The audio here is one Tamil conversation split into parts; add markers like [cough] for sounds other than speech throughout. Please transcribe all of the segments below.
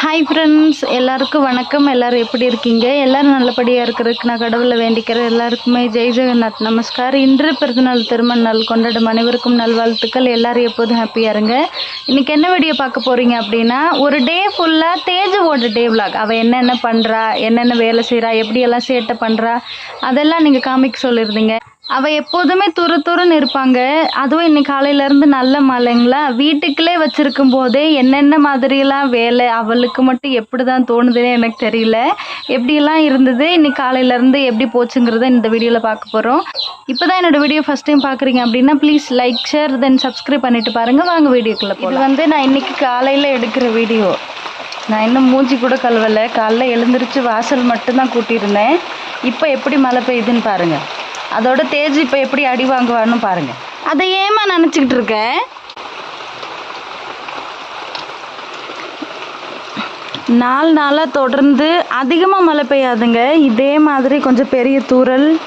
ஹாய் ஃப்ரெண்ட்ஸ் எல்லாருக்கும் வணக்கம். எல்லாரும் எப்படி இருக்கீங்க? எல்லோரும் நல்லபடியாக இருக்கிறதுக்கு நான் கடவுளை வேண்டிக்கிறேன். எல்லாருக்குமே ஜெய் ஜெகநாத். நமஸ்கார் இன்று பிறந்தநாள் திருமண நாள் கொண்டாடும் அனைவருக்கும் நல்வாழ்த்துக்கள். எல்லோரும் எப்போதும் ஹாப்பியாக இருங்க. இன்னைக்கு என்ன வீடியோ பார்க்க போகிறீங்க அப்படின்னா ஒரு டே ஃபுல்லாக தேஜுவோட டே vlog. அவள் என்னென்ன பண்ணுறா என்னென்ன வேலை செய்கிறா எப்படியெல்லாம் சேட்டை பண்ணுறா அதெல்லாம் நீங்கள் காமிக்க சொல்லியிருந்தீங்க அவள் எப்போதுமே துரு துருன்னு இருப்பாங்க. அதுவும் இன்னைக்கு காலையிலேருந்து நல்ல மழைங்களா? வீட்டுக்குள்ளே வச்சிருக்கும் போதே என்னென்ன மாதிரியெல்லாம் வேலை அவளுக்கு மட்டும் எப்படி தான் தோணுதுன்னு எனக்கு தெரியல. எப்படியெல்லாம் இருந்தது? இன்னைக்கு காலையிலேருந்து எப்படி போச்சுங்கிறத இந்த வீடியோவில் பார்க்க போகிறோம் இப்போ தான் என்னோட வீடியோ ஃபஸ்ட் டைம் பார்க்குறீங்க அப்படின்னா please like share then subscribe பண்ணிட்டு பாருங்கள் வாங்க வீடியோக்குள்ளே இது வந்து நான் இன்னைக்கு காலையில் எடுக்கிற வீடியோ. நான் இன்னும் மூஞ்சி கூட கழுவலை. காலைல எழுந்திரிச்சு வாசல் மட்டும்தான் கூட்டியிருந்தேன். இப்போ எப்படி மழை பெய்யுதுன்னு பாருங்கள் அதோட தேஜ் இப்போ எப்படி அடி வாங்குவான்னு பாருங்க. அதை ஏமா நினச்சிக்கிட்டு இருக்க? நாலு நாளாக தொடர்ந்து அதிகமாக மழை பெய்யாதுங்க. இதே மாதிரி கொஞ்சம் பெரிய தூரல்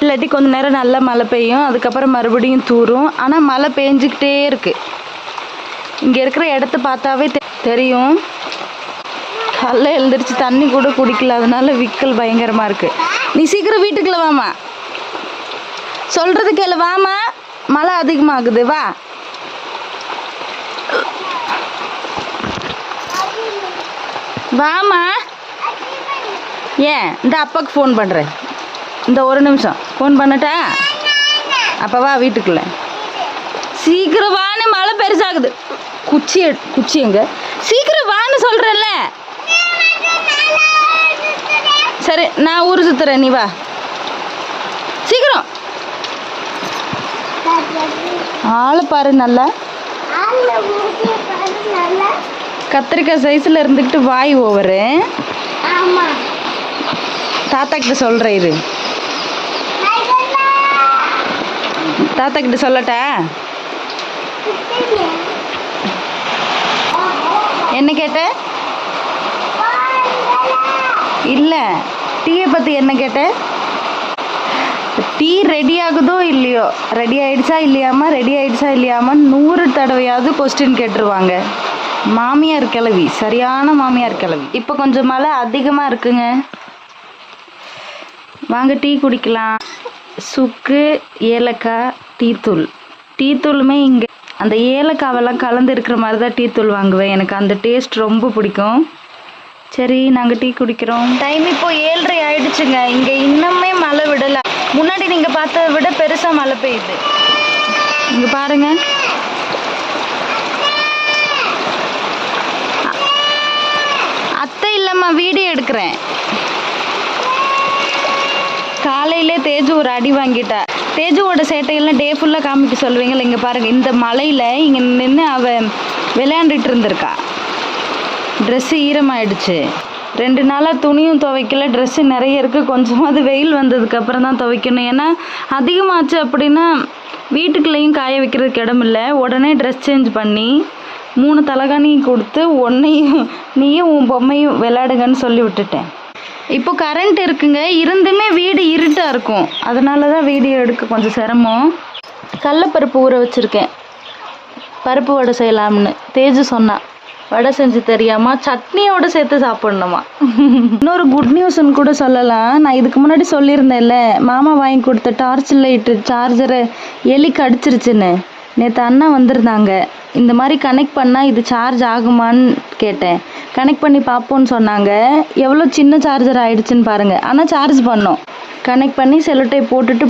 இல்லாட்டி கொஞ்ச நேரம் நல்லா மழை பெய்யும். அதுக்கப்புறம் மறுபடியும் தூரும் ஆனால் மழை பெஞ்சிக்கிட்டே இருக்கு. இங்கே இருக்கிற இடத்த பார்த்தாவே தெ- தெரியும். காலைல எழுந்திரிச்சு தண்ணி கூட குடிக்கல. அதனால விக்கல் பயங்கரமாக இருக்கு. நீ சீக்கிரம் வீட்டுக்குள்ள வாமா. சொல்கிறது கேளு. வாமா. மழை அதிகமாகுது. வா. வாமா. ஏன்? இந்த அப்பாவுக்கு ஃபோன் பண்ணுறேன் இந்த ஒரு நிமிஷம். ஃபோன் பண்ணட்டா? அப்போ வா வீட்டுக்குள்ள. சீக்கிரம் வான்னு மழை பெருசாகுது. குச்சி குச்சி எங்க? சீக்கிரம் வான்னு சொல்கிறேன்ல சரி நான் ஊர் சுத்துறேன் நீ வா. சீக்கிரம். ஆளை பாரு நல்லா. கத்திரிக்காய் சைஸில் இருந்துக்கிட்டு வாய் ஓவரு. தாத்தா கிட்ட சொல்கிறேன் இது தாத்தா கிட்ட சொல்லட்டா? என்ன கேட்ட? இல்லை. டீயை பற்றி என்ன கேட்ட? டீ ரெடி ஆகுதோ இல்லையோ? ரெடி ஆயிடுச்சா இல்லையாமா ரெடி ஆயிடுச்சா இல்லையாமா நூறு தடவையாவது கொஸ்டின் கேட்டுருவாங்க. மாமியார் கிளவி சரியான மாமியார் கிளவி இப்போ கொஞ்சம் மழை அதிகமாக இருக்குங்க. வாங்க டீ குடிக்கலாம். சுக்கு ஏலக்காய் டீத்தூள். டீத்தூளுமே இங்கே அந்த ஏலக்காவெல்லாம் கலந்து இருக்கிற மாதிரி தான் டீத்தூள் வாங்குவேன். எனக்கு அந்த டேஸ்ட் ரொம்ப பிடிக்கும். சரி நாங்கள் டீ குடிக்கிறோம். டைம் இப்போ ஏழரை ஆயிடுச்சுங்க. இங்கே இன்னுமே மழை விடலை. முன்னாடி நீங்கள் பார்த்ததை விட பெருசாக மழை பெய்யுது. இங்கே பாருங்க. அத்தை இல்லைம்மா வீடியோ எடுக்கிறேன். காலையிலே தேஜு ஒரு அடி வாங்கிட்டா. தேஜுவோட சேட்டையெல்லாம் டே ஃபுல்லாக காமிக்க சொல்லுவீங்களா இங்கே பாருங்க. இந்த மலையில் இங்கே நின்று அவ விளையாண்டுட்டு இருந்திருக்கா. ட்ரெஸ்ஸு ஈரமாயிடுச்சு. ரெண்டு நாளாக துணியும் துவைக்கல. ட்ரெஸ்ஸு நிறைய இருக்குது கொஞ்சமாவது வெயில் வந்ததுக்கப்புறம் தான் துவைக்கணும். ஏன்னா அதிகமாச்சு அப்படின்னா வீட்டுக்குள்ளேயும் காய வைக்கிறதுக்கு இடம் இல்லை. உடனே ட்ரெஸ் சேஞ்ச் பண்ணி மூணு தலகாணியும் கொடுத்து ஒன்றையும் நீயும் உன் பொம்மையும் விளையாடுங்கன்னு சொல்லி விட்டுட்டேன். இப்போ கரண்ட் இருக்குங்க. இருந்துமே வீடு இருட்டாக இருக்கும். அதனால தான் வீடியோ எடுக்க கொஞ்சம் சிரமம். கடலப்பருப்பு ஊற வச்சுருக்கேன். பருப்பு வடை செய்யலாம்னு. தேஜு சொன்னான் வடை செஞ்சு தெரியாமா சட்னியோட சேர்த்து சாப்பிடணுமா? இன்னொரு குட் நியூஸ்னு கூட சொல்லலாம். நான் இதுக்கு முன்னாடி சொல்லியிருந்தேன்ல மாமா வாங்கி கொடுத்த டார்ச் லைட்டு சார்ஜரை எலி கடிச்சிருச்சுன்னு நேற்று அண்ணா வந்திருந்தாங்க. இந்த மாதிரி கனெக்ட் பண்ணால் இது சார்ஜ் ஆகுமான்னு கேட்டேன். கனெக்ட் பண்ணி பார்ப்போன்னு சொன்னாங்க. எவ்வளோ சின்ன சார்ஜர் ஆயிடுச்சுன்னு பாருங்கள் ஆனால் சார்ஜ் பண்ணோம். கனெக்ட் பண்ணி செல்லோட்டை போட்டுட்டு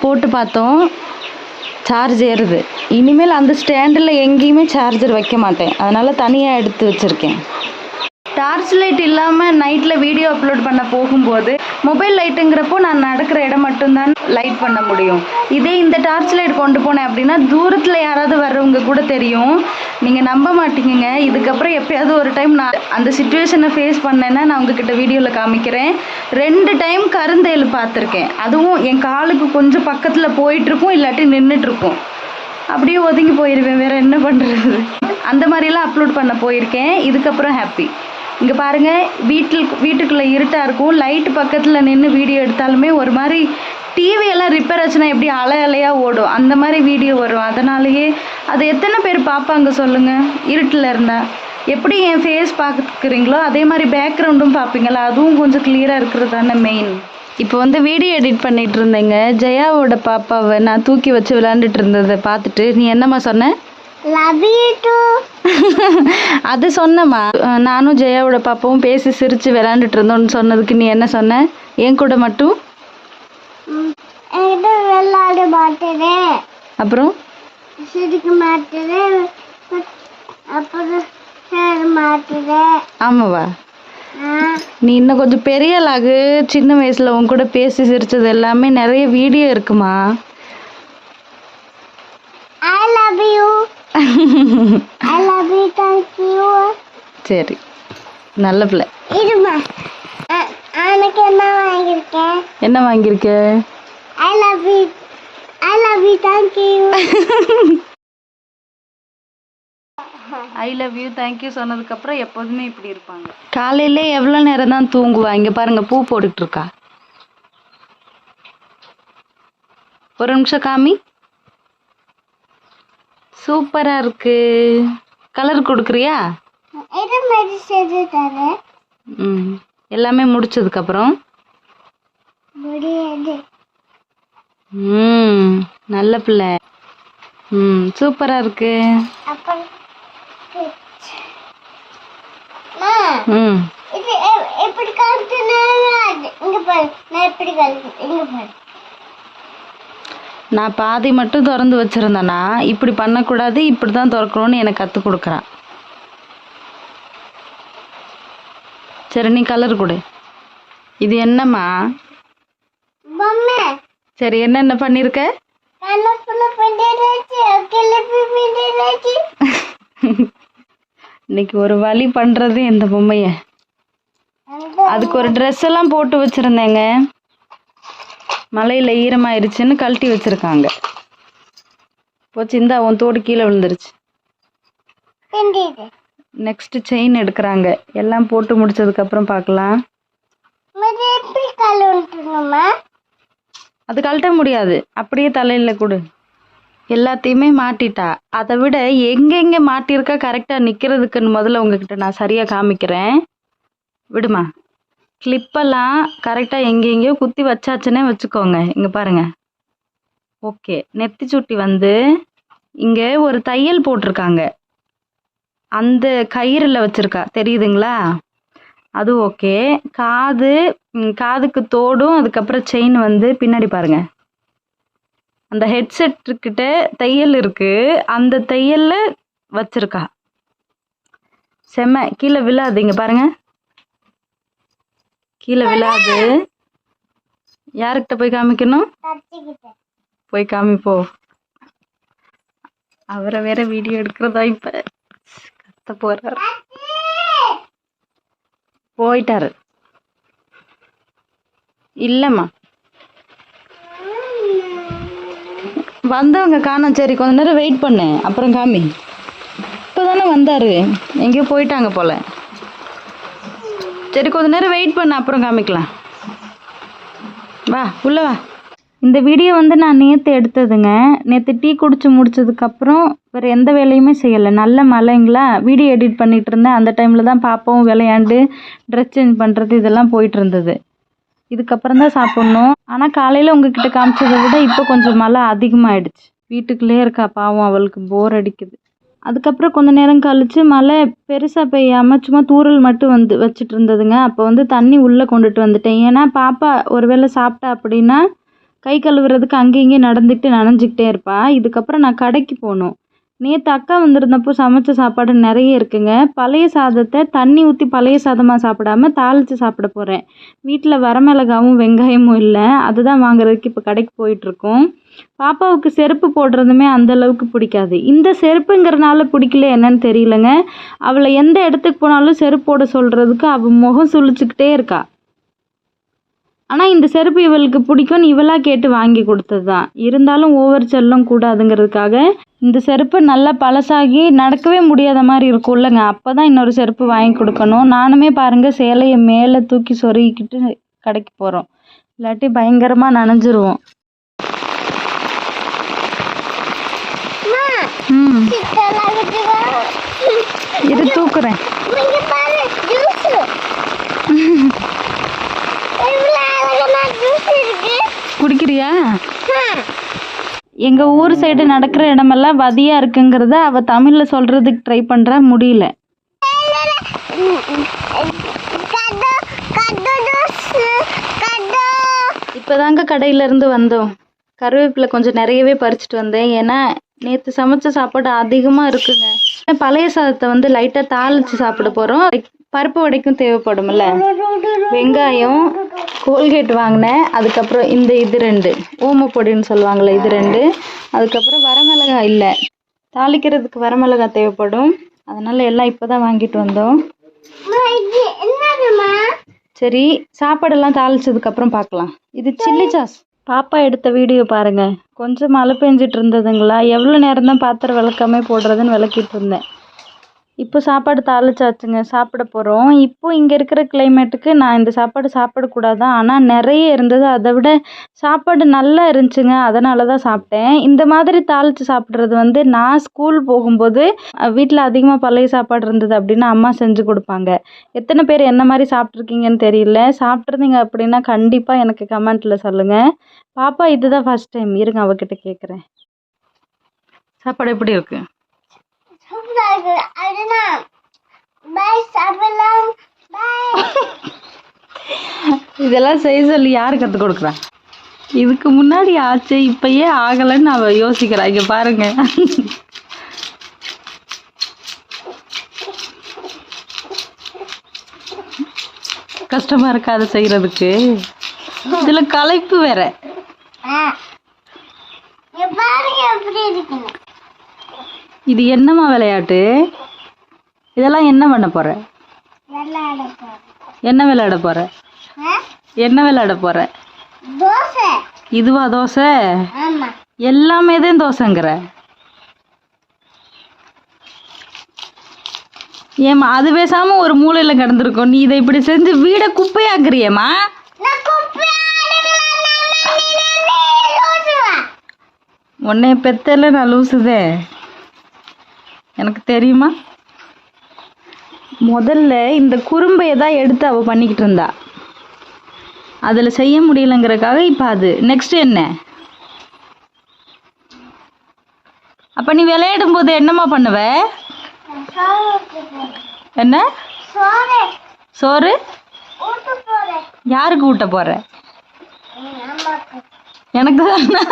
போட்டு பார்த்தோம். சார்ஜ் ஏறுது. இனிமேல் அந்த ஸ்டாண்டில் எங்கேயுமே சார்ஜர் வைக்க மாட்டேன். அதனால் தனியாக எடுத்து வச்சுருக்கேன். டார்ச் லைட் இல்லாமல் நைட்டில் வீடியோ அப்லோட் பண்ண போகும்போது மொபைல் லைட்டுங்கிறப்போ நான் நடக்கிற இடம் மட்டும்தான் லைட் பண்ண முடியும். இதே இந்த டார்ச் லைட் கொண்டு போனேன் அப்படின்னா தூரத்தில் யாராவது வர்றவங்க கூட தெரியும். நீங்கள் நம்ப மாட்டீங்க இதுக்கப்புறம் எப்பயாவது ஒரு டைம் நான் அந்த சுச்சுவேஷனை ஃபேஸ் பண்ணேன்னா நான் உங்ககிட்ட வீடியோவில் காமிக்கிறேன். ரெண்டு டைம் கருந்தேல் பார்த்துருக்கேன். அதுவும் என் காலுக்கு கொஞ்சம் பக்கத்தில் போயிட்டுருக்கும் இல்லாட்டி நின்றுட்டுருக்கும் அப்படியே ஒதுங்கி போயிடுவேன் வேறு என்ன பண்ணுறது அந்த மாதிரிலாம் அப்லோட் பண்ண போயிருக்கேன். இதுக்கப்புறம் ஹாப்பி இங்கே பாருங்க வீட்டில் வீட்டுக்குள்ளே இருட்டாக இருக்கும். லைட் பக்கத்தில் நின்று வீடியோ எடுத்தாலுமே ஒரு மாதிரி டிவியெல்லாம் ரிப்பேர் ஆச்சுன்னா எப்படி அலை அலையாக ஓடும்? அந்த மாதிரி வீடியோ வரும். அதனாலேயே அது எத்தனை பேர் பார்ப்பாங்க சொல்லுங்கள் இருட்டில் இருந்தால் எப்படி என் ஃபேஸ் பார்க்குறீங்களோ அதே மாதிரி பேக்ரவுண்டும் பார்ப்பீங்களா அதுவும் கொஞ்சம் கிளியராக இருக்கிறது தானே மெயின் இப்போ வந்து வீடியோ எடிட் பண்ணிகிட்டு இருந்தேங்க. ஜெயாவோட பாப்பாவை நான் தூக்கி வச்சு விளாண்டுட்டு இருந்ததை பார்த்துட்டு நீ என்னம்மா சொன்ன? [laughs] அது சொன்னம்மா. நானும் ஜெயாவோட பாப்பாவும் பேசி சிரித்து விளையாண்டுட்டு இருந்தோம்னு சொன்னதுக்கு நீ என்ன சொன்ன? என் கூட மட்டும்? விளையாட மாட்டேன். அப்புறம்? சிரிக்க மாட்டேன். அப்புறம் சேர மாட்டேன். ஆமாவா? நீ இன்னும் கொஞ்சம் பெரிய ஆளாகு. சின்ன வயசுல உன் கூட பேசி சிரிச்சது எல்லாமே நிறைய வீடியோ இருக்குமா? ஐ லவ் யூ [laughs] சரி நல்ல பிள்ளை. என்ன வாங்கியிருக்கேன் என்ன வாங்கியிருக்க? I love you I love you thank you I love you thank you சொன்னதுக்கப்புறம் எப்போதுமே இப்படி இருப்பாங்க. காலையில எவ்வளோ நேரம் தான் தூங்குவா? இங்கே பாருங்க பூ போட்டுட்டு இருக்கா. ஒரு நிமிஷம் காமி. சூப்பராக இருக்கு. கலர் கொடுக்குறியா? ம் எல்லாமே முடிச்சதுக்கப்புறம். ம் நல்ல பிள்ளை. ம் சூப்பராக இருக்கு. ம். எப்படி கழுத்துனா இங்க பாரு நான் எப்படி கழுத்து இங்க பாரு. நான் பாதி மட்டும் திறந்து வச்சிருந்தேனா இப்படி பண்ணக்கூடாது இப்படி தான் திறக்கணும்னு எனக்கு கற்றுக் கொடுக்குறான் சரி நீ கலர் கொடு. இது என்னம்மா? சரி என்னென்ன பிண்டிடுச்சு [laughs] இன்னைக்கு ஒரு வழி பண்ணுறது இந்த பொம்மையை. அதுக்கு ஒரு ட்ரெஸ் எல்லாம் போட்டு வச்சுருந்தேங்க. மழையில் ஈரமாயிருச்சுன்னு கழட்டி வச்சுருக்காங்க. போச்சு இந்தா உன் தோடு கீழே விழுந்துருச்சு. நெக்ஸ்ட் செயின் எடுக்கிறாங்க. எல்லாம் போட்டு முடிச்சதுக்கப்புறம் பார்க்கலாம். அது கழட்ட முடியாது. அப்படியே தலையில் கொடு. எல்லாத்தையுமே மாட்டிட்டா. அதை விட எங்கெங்கே மாட்டியிருக்கா கரெக்டாக நிற்கிறதுக்குன்னு முதல்ல உங்ககிட்ட நான் சரியாக காமிக்கிறேன். விடுமா? கிளிப்பெல்லாம் கரெக்டாக எங்கெங்கேயோ குத்தி வச்சாச்சுன்னே வச்சுக்கோங்க. இங்கே பாருங்கள் ஓகே நெத்தி சுட்டி வந்து இங்கே ஒரு தையல் போட்டிருக்காங்க. அந்த கயிறில் வச்சுருக்கா. தெரியுதுங்களா? அது ஓகே காது காதுக்கு தோடும் அதுக்கப்புறம் செயின் வந்து பின்னாடி பாருங்கள் அந்த ஹெட்செட் தையல் இருக்குது அந்த தையலில் வச்சிருக்கா. செம்ம கீழே விழாது. பாருங்கள் கீழே விழாது. யாருக்கிட்ட போய் காமிக்கணும்? போய் காமிப்போ. அவரை வேற வீடியோ எடுக்கிறதா இப்ப? கத்த போறாரு. போயிட்டாரு. இல்லம்மா. வந்தவங்க காணோம். சரி கொஞ்ச நேரம் வெயிட் பண்ணு. அப்புறம் காமி. இப்போதானே வந்தாரு. எங்கேயோ போயிட்டாங்க போல. சரி கொஞ்ச நேரம் வெயிட் பண்ண அப்புறம் காமிக்கலாம். வா உள்ள வா. இந்த வீடியோ வந்து நான் நேற்று எடுத்ததுங்க. நேற்று டீ குடிச்சு முடிச்சதுக்கப்புறம் வேறு எந்த வேலையுமே செய்யலை. நல்ல மழைங்களா? வீடியோ எடிட் பண்ணிகிட்டு இருந்தேன். அந்த டைமில் தான் பாப்பாவும் விளையாண்டு ட்ரெஸ் சேஞ்ச் பண்ணுறது இதெல்லாம் போயிட்டு இருந்தது. இதுக்கப்புறம் தான் சாப்பிட்ணும். ஆனால் காலையில் உங்ககிட்ட காமிச்சதை விட இப்போ கொஞ்சம் மழை அதிகமாகிடுச்சு வீட்டுக்குள்ளே இருக்கா பாவம் அவளுக்கு போர் அடிக்குது. அதுக்கப்புறம் கொஞ்ச நேரம் கழிச்சு மழை பெருசாக பெய்யாமல் சும்மா தூறல் மட்டும் வந்து வச்சுட்டு இருந்ததுங்க. அப்போ வந்து தண்ணி உள்ளே கொண்டுட்டு வந்துட்டேன். ஏன்னா பாப்பா ஒருவேளை சாப்பிட்டா அப்படின்னா கை கழுவுறதுக்கு அங்கேயும் இங்கேயும் நடந்துக்கிட்டு நனைஞ்சிக்கிட்டே இருப்பாள் இதுக்கப்புறம் நான் கடைக்கு போகணும். நேற்று அக்கா வந்திருந்தப்போ சமைச்ச சாப்பாடு நிறைய இருக்குங்க. பழைய சாதத்தை தண்ணி ஊற்றி பழைய சாதமாக சாப்பிடாம தாளித்து சாப்பிட போகிறேன் வீட்டில் வரமிளகாவும் வெங்காயமும் இல்லை. அதுதான் வாங்குறதுக்கு இப்போ கடைக்கு போயிட்டுருக்கோம். பாப்பாவுக்கு செருப்பு போடுறதுமே அந்த அளவுக்கு பிடிக்காது. இந்த செருப்புங்கிறனால பிடிக்கல என்னன்னு தெரியலங்க. அவளை எந்த இடத்துக்கு போனாலும் செருப்பு போட சொல்கிறதுக்கு அவள் முகம் சுழிச்சுக்கிட்டே இருக்கா. ஆனால் இந்த செருப்பு இவளுக்கு பிடிக்கும்னு இவளாக கேட்டு வாங்கி கொடுத்தது தான் இருந்தாலும் ஓவர் செல்லும் கூடாதுங்கிறதுக்காக இந்த செருப்பு நல்லா பழசாகி நடக்கவே முடியாத மாதிரி இருக்கும்லங்க அப்போ தான் இன்னொரு செருப்பு வாங்கி கொடுக்கணும். நானுமே பாருங்கள் சேலையை மேலே தூக்கி சொருகிக்கிட்டு கடைக்கு போகிறோம் இல்லாட்டி பயங்கரமாக நனைஞ்சிருவோம். இது தூக்குறேன். குடிக்கிறியா? எங்கள் ஊர் சைடு நடக்கிற இடமெல்லாம் வதியாக இருக்குங்கிறத அவள் தமிழில் சொல்கிறதுக்கு ட்ரை பண்றா முடியல. இப்போதாங்க கடையிலேருந்து வந்தோம். கருவேப்பிலை கொஞ்சம் நிறையவே பறிச்சுட்டு வந்தேன். ஏன்னா நேற்று சமைச்ச சாப்பாடு அதிகமாக இருக்குங்க. பழைய சாதத்தை வந்து லைட்டாக தாளிச்சு சாப்பிட போகிறோம் பருப்பு வடைக்கும் தேவைப்படும்ல. வெங்காயம் கோல்கேட் வாங்கினேன். அதுக்கப்புறம் இந்த இது ரெண்டு. ஓமப்பொடின்னு சொல்லுவாங்கள்ல இது ரெண்டு. அதுக்கப்புறம் வரமிளகாய் இல்லை. தாளிக்கிறதுக்கு வரமிளகாய் தேவைப்படும். அதனால எல்லாம் இப்போ தான் வாங்கிட்டு வந்தோம். சரி சாப்பாடெல்லாம் தாளிச்சதுக்கு அப்புறம் பார்க்கலாம். இது சில்லி சாஸ். பாப்பா எடுத்த வீடியோ பாருங்க. கொஞ்சம் மழை பெஞ்சிட்டு இருந்ததுங்களா? எவ்வளோ நேரம் தான் பாத்திரம் விளக்காம போடுறதுன்னு விளக்கிட்டு இருந்தேன். இப்போ சாப்பாடு தாளிச்சாச்சுங்க சாப்பிட போகிறோம் இப்போ இங்கே இருக்கிற கிளைமேட்டுக்கு நான் இந்த சாப்பாடு சாப்பிடக்கூடாதான் ஆனால் நிறைய இருந்தது. அதை விட சாப்பாடு நல்லா இருந்துச்சுங்க. அதனால தான் சாப்பிட்டேன். இந்த மாதிரி தாளித்து சாப்பிட்றது வந்து நான் ஸ்கூல் போகும்போது வீட்டில் அதிகமாக பழைய சாப்பாடு இருந்தது அப்படின்னா அம்மா செஞ்சு கொடுப்பாங்க. எத்தனை பேர் என்ன மாதிரி சாப்பிட்ருக்கீங்கன்னு தெரியல. சாப்பிட்ருந்தீங்க அப்படின்னா கண்டிப்பாக எனக்கு கமெண்ட்டில் சொல்லுங்கள் பாப்பா இதுதான் ஃபஸ்ட் டைம் இருங்க அவகிட்ட கேட்குறேன் சாப்பாடு எப்படி இருக்குது இருக்கு அதுனா பாய் சாப்பிடலாம். பாய் [laughs] இதெல்லாம் செய்ய சொல்லி யார் கற்றுக் கொடுக்குறா? இதுக்கு முன்னாடி ஆச்சு இப்போ ஏன் ஆகலைன்னு அவ யோசிக்கிறா. இங்கே பாருங்க. [laughs] கஷ்டமா இருக்கா அதை செய்யறதுக்கு? இதுல களைப்பு வேற. பாருங்க எப்படி இருக்குன்னு இது என்னம்மா விளையாட்டு? இதெல்லாம் என்ன பண்ண போற? என்ன விளையாட போற? என்ன விளையாட போற? இதுவா தோசை? எல்லாமே தான் தோசைங்கிற? ஏம்மா அது பேசாம ஒரு மூலையில கிடந்திருக்கும். நீ இதை இப்படி செஞ்சு வீடை குப்பையாக்குறியேம்மா? உன்னை பெத்தல நான் லூசுதே எனக்கு தெரியுமா? முதல்ல இந்த குறும்பையை தான் எடுத்து அவள் பண்ணிக்கிட்டு இருந்தா. அதில் செய்ய முடியலங்கிறக்காக இப்போ அது. நெக்ஸ்ட் என்ன? அப்போ நீ விளையாடும் போது என்னம்மா பண்ணுவ? என்ன? சோறு? யாருக்கு ஊட்ட போற? எனக்கு தானா?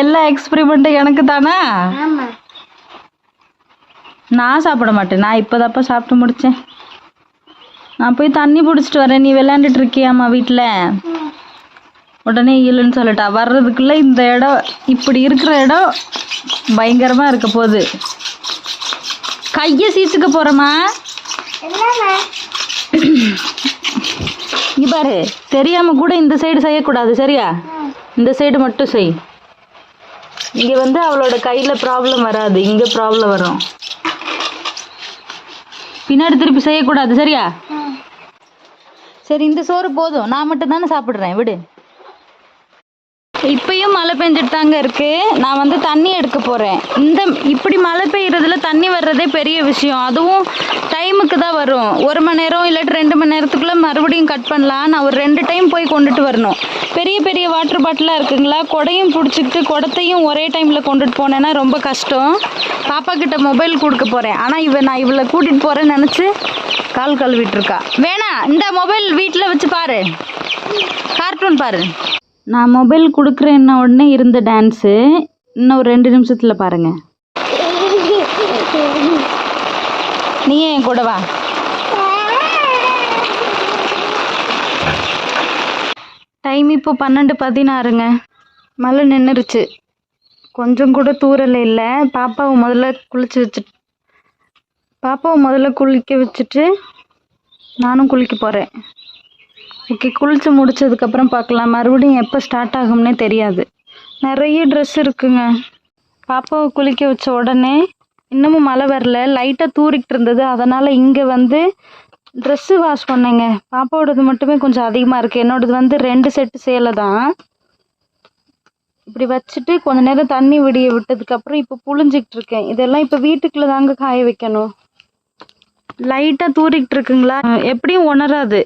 எல்லா எக்ஸ்பெரிமெண்ட்டும் எனக்கு தானா? நான் சாப்பிட மாட்டேன். நான் இப்போதாப்பா சாப்பிட்டு முடித்தேன் நான் போய் தண்ணி பிடிச்சிட்டு வரேன். நீ விளையாண்டுட்டு இருக்கியாம்மா வீட்டில் உடனே இல்லைன்னு சொல்லிட்டா. வர்றதுக்குள்ளே இந்த இடம் இப்படி இருக்கிற இடம் பயங்கரமாக இருக்க போகுது. கையை சீச்சுக்க என்னம்மா? இங்க பாரு. தெரியாமல் கூட இந்த சைடு செய்யக்கூடாது. சரியா? இந்த சைடு மட்டும் செய். இங்கே வந்து அவளோட கையில் ப்ராப்ளம் வராது. இங்கே ப்ராப்ளம் வரும். பின்னாடி திருப்பி செய்யக்கூடாது சரியா? சரி இந்த சோறு போதும். நான் மட்டும் தானே சாப்பிட்றேன். விடு. இப்பயும் மழை பெஞ்சிட்டு தாங்க இருக்கு. நான் வந்து தண்ணி எடுக்க போறேன். இந்த இப்படி மழை பெய்யறதுல தண்ணி வர்றதே பெரிய விஷயம். அதுவும் டைமுக்கு தான் வரும். ஒரு மணி நேரம் இல்லாட்டி ரெண்டு மணி நேரத்துக்குள்ள மறுபடியும் கட் பண்ணலாம். நான் ஒரு ரெண்டு டைம் போய் கொண்டுட்டு வரணும். பெரிய பெரிய வாட்டர் பாட்டிலாக இருக்குங்களா? குடையும் பிடிச்சிக்கிட்டு குடத்தையும் ஒரே டைமில் கொண்டுட்டு போனேன்னா ரொம்ப கஷ்டம். பாப்பா கிட்ட மொபைல் கொடுக்க போகிறேன் ஆனால் இவ நான் இவளை கூட்டிகிட்டு போகிறேன்னு நினச்சி கால் கழுவிட்டு இருக்கா. வேணா இந்த மொபைல் வீட்டில் வச்சு பாரு. கார்ட்டூன் பாரு. நான் மொபைல் கொடுக்குறேன்ன உடனே இருந்த டான்ஸு இன்னும் ஒரு ரெண்டு நிமிஷத்தில் பாருங்கள் நீயே என் கூட வா. டைம் இப்போ பன்னெண்டு பதினாறுங்க. மழை நின்றுருச்சு கொஞ்சம் கூட தூரல் இல்லை. பாப்பாவை முதல்ல குளிச்சு வச்சு பாப்பாவை முதல்ல குளிக்க வச்சுட்டு நானும் குளிக்க போகிறேன் ஓகே குளிச்சு முடிச்சதுக்கப்புறம் பார்க்கலாம். மறுபடியும் எப்போ ஸ்டார்ட் ஆகும்னே தெரியாது. நிறைய ட்ரெஸ் இருக்குங்க. பாப்பாவை குளிக்க வச்ச உடனே இன்னமும் மழை வரல. லைட்டாக தூரிக்கிட்டு இருந்தது. அதனால் இங்கே வந்து ட்ரெஸ்ஸு வாஷ் பண்ணேங்க. பாப்பாவோடது மட்டுமே கொஞ்சம் அதிகமாக இருக்குது என்னோடது வந்து ரெண்டு செட்டு சேலை தான். இப்படி வச்சுட்டு கொஞ்ச நேரம் தண்ணி விடிய விட்டதுக்கப்புறம் இப்போ புழிஞ்சிக்கிட்டு இருக்கேன். இதெல்லாம் இப்போ வீட்டுக்குள்ளே தாங்க காய வைக்கணும். லைட்டாக தூரிக்கிட்டு இருக்குங்களா? எப்படியும் உணராது.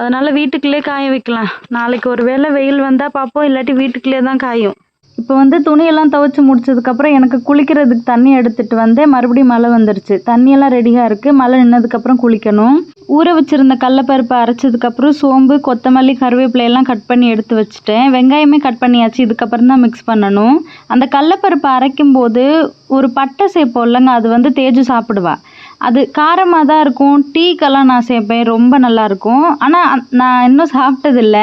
அதனால வீட்டுக்குள்ளே காய வைக்கலாம். நாளைக்கு ஒரு வேளை வெயில் வந்தால் பார்ப்போம் இல்லாட்டி வீட்டுக்குள்ளே தான் காயும். இப்போ வந்து துணியெல்லாம் துவைச்சி முடிச்சதுக்கப்புறம் எனக்கு குளிக்கிறதுக்கு தண்ணி எடுத்துகிட்டு வந்தேன். மறுபடியும் மழை வந்துருச்சு. தண்ணியெல்லாம் ரெடியாக இருக்குது மழை நின்னதுக்கப்புறம் குளிக்கணும். ஊற வச்சிருந்த கடலப்பருப்பை அரைச்சதுக்கப்புறம் சோம்பு கொத்தமல்லி கருவேப்பிலையெல்லாம் கட் பண்ணி எடுத்து வச்சுட்டேன். வெங்காயமே கட் பண்ணியாச்சு. இதுக்கப்புறம் தான் மிக்ஸ் பண்ணணும். அந்த கடலப்பருப்பை அரைக்கும் போது ஒரு பட்டை சேர்ப்போம் இல்லைங்க அது வந்து தேஜு சாப்பிடுவா. அது காரமாக தான் இருக்கும். டீக்கெல்லாம் நான் சேர்ப்பேன். ரொம்ப நல்லாயிருக்கும் ஆனால் நான் இன்னும் சாப்பிட்டதில்ல.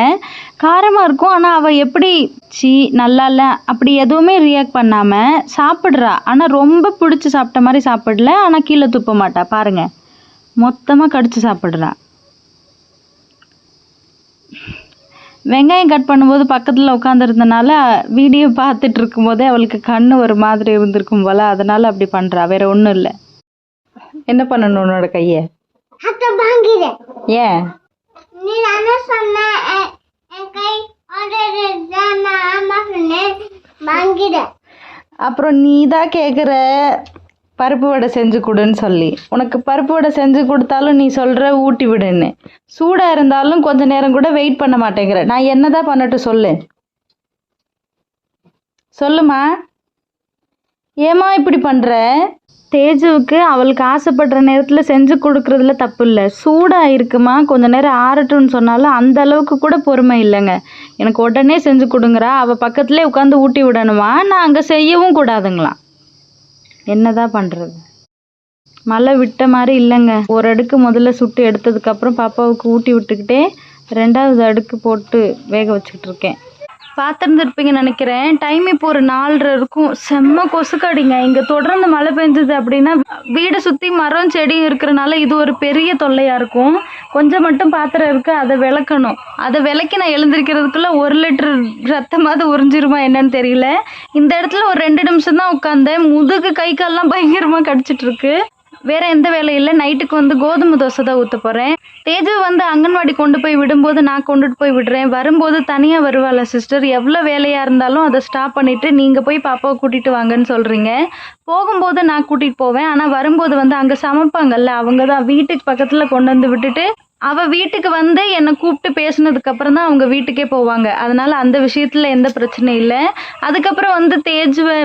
காரமாக இருக்கும். ஆனால் அவள் எப்படி சீ நல்லா இல்லை. அப்படி எதுவுமே ரியாக்ட் பண்ணாமல் சாப்பிட்றா. ஆனால் ரொம்ப பிடிச்சி சாப்பிட்ட மாதிரி சாப்பிடல. ஆனால் கீழே துப்ப மாட்டா. பாருங்கள் மொத்தமாக கடிச்சு சாப்பிட்றா. வெங்காயம் கட் பண்ணும்போது பக்கத்தில் உட்காந்துருந்தனால வீடியோ பார்த்துட்டு இருக்கும்போதே அவளுக்கு கண் ஒரு மாதிரி இருந்திருக்கும் போல. அதனால் அப்படி பண்ணுறா வேறு ஒன்றும் இல்லை. என்ன பண்ணணும் உன்னோட கையை? அத்தை வாங்கிடு. ஏன்? நீ தானே சொன்ன என் கை நான் அப்புறம் நீ தான் கேட்குற பருப்பு வடை செஞ்சு கொடுன்னு சொல்லி. உனக்கு பருப்பு வடை செஞ்சு கொடுத்தாலும் நீ சொல்கிற ஊட்டி விடுன்னு. சூடாக இருந்தாலும் கொஞ்ச நேரம் கூட வெயிட் பண்ண மாட்டேங்கிற. நான் என்னதான் பண்ணட்டும் சொல்லு. சொல்லுமா ஏம்மா இப்படி பண்ணுற தேஜுவுக்கு அவளுக்கு ஆசைப்படுற நேரத்தில் செஞ்சு கொடுக்குறதுல தப்பு இல்லை சூடாக இருக்குமா கொஞ்ச நேரம் ஆறட்டும்னு சொன்னாலும் அந்த அளவுக்கு கூட பொறுமை இல்லைங்க. எனக்கு உடனே செஞ்சு கொடுங்குறா. அவள் பக்கத்துலேயே உட்காந்து ஊட்டி விடணுமா? நான் அங்கே செய்யவும் கூடாதுங்களாம் என்னதான் பண்ணுறது மழை விட்ட மாதிரி இல்லைங்க. ஒரு அடுக்கு முதல்ல சுட்டு எடுத்ததுக்கப்புறம் பாப்பாவுக்கு ஊட்டி விட்டுக்கிட்டே ரெண்டாவது அடுக்கு போட்டு வேக வச்சுக்கிட்டு இருக்கேன். பார்த்துருந்துருப்பீங்கன்னு நினைக்கிறேன். டைம் இப்போ ஒரு நாலரை இருக்கும். செம்ம கொசுக்கடிங்க. இங்கே தொடர்ந்து மழை பெஞ்சது அப்படின்னா வீடை சுற்றி மரம் செடியும் இருக்கிறனால இது ஒரு பெரிய தொல்லையாக இருக்கும். கொஞ்சம் மட்டும் பாத்திரம் இருக்குது அதை விளக்கணும். அதை விளக்கி நான் எழுந்திருக்கிறதுக்குள்ளே ஒரு லிட்டர் ரத்தமாவது உறிஞ்சிருமா என்னன்னு தெரியல. இந்த இடத்துல ஒரு ரெண்டு நிமிஷம் தான் உட்காந்தேன் முதுகு கை கால்லாம் பயங்கரமாக கடிச்சிட்ருக்கு வேற எந்த வேலையும் இல்லை. நைட்டுக்கு வந்து கோதுமை தோசை தான் ஊற்ற போகிறேன் தேஜு வந்து அங்கன்வாடி கொண்டு போய் விடும்போது நான் கொண்டுட்டு போய் விடுறேன். வரும்போது தனியாக வருவாள் சிஸ்டர். எவ்வளோ வேலையாக இருந்தாலும் அதை ஸ்டாப் பண்ணிவிட்டு நீங்கள் போய் பாப்பாவை கூட்டிகிட்டு வாங்கன்னு சொல்கிறீங்க போகும்போது நான் கூட்டிகிட்டு போவேன். ஆனால் வரும்போது வந்து அங்கே சமைப்பாங்கல்ல அவங்க தான் வீட்டுக்கு பக்கத்தில் கொண்டு வந்து விட்டுட்டு அவள் வீட்டுக்கு வந்து என்னை கூப்பிட்டு பேசினதுக்கு அப்புறம் தான் அவங்க வீட்டுக்கே போவாங்க. அதனால அந்த விஷயத்தில் எந்த பிரச்சனையும் இல்லை. அதுக்கப்புறம் வந்து தேஜுவை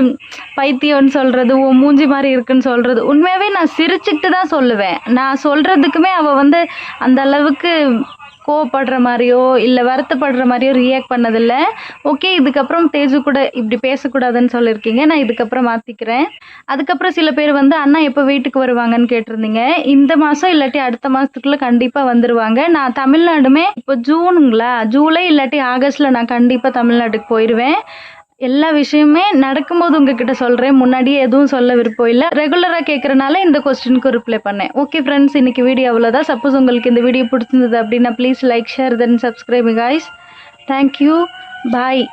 பைத்தியம்னு சொல்கிறது ஓ மூஞ்சி மாதிரி இருக்குன்னு சொல்கிறது உண்மையாகவே நான் சிரிச்சுக்கிட்டு தான் சொல்லுவேன். நான் சொல்கிறதுக்குமே அவள் வந்து அந்த அளவுக்கு கோவப்படுற மாதிரியோ இல்லை வருத்தப்படுற மாதிரியோ ரியாக்ட் பண்ணதில்ல. ஓகே இதுக்கப்புறம் தேஜு கூட இப்படி பேசக்கூடாதுன்னு சொல்லியிருக்கீங்க. நான் இதுக்கப்புறம் மாற்றிக்கிறேன் அதுக்கப்புறம் சில பேர் வந்து அண்ணா எப்போ வீட்டுக்கு வருவாங்கன்னு கேட்டிருந்தீங்க? இந்த மாதம் இல்லாட்டி அடுத்த மாதத்துக்குள்ளே கண்டிப்பாக வந்துடுவாங்க நான் தமிழ்நாடுமே இப்போ ஜூனுங்களா ஜூலை இல்லாட்டி ஆகஸ்ட்டில் நான் கண்டிப்பாக தமிழ்நாட்டுக்கு போயிடுவேன் எல்லா விஷயமே நடக்கும்போது உங்ககிட்ட சொல்கிறேன் முன்னாடியே எதுவும் சொல்ல விருப்பம் இல்லை. ரெகுலராக கேட்குறனால இந்த கொஸ்டினுக்கு ரிப்ளை பண்ணேன். ஓகே ஃப்ரெண்ட்ஸ் இன்னைக்கு வீடியோ அவ்வளோதான் சப்போஸ் உங்களுக்கு இந்த வீடியோ பிடிச்சிருந்தது அப்படின்னா please like share then subscribe guys thank you bye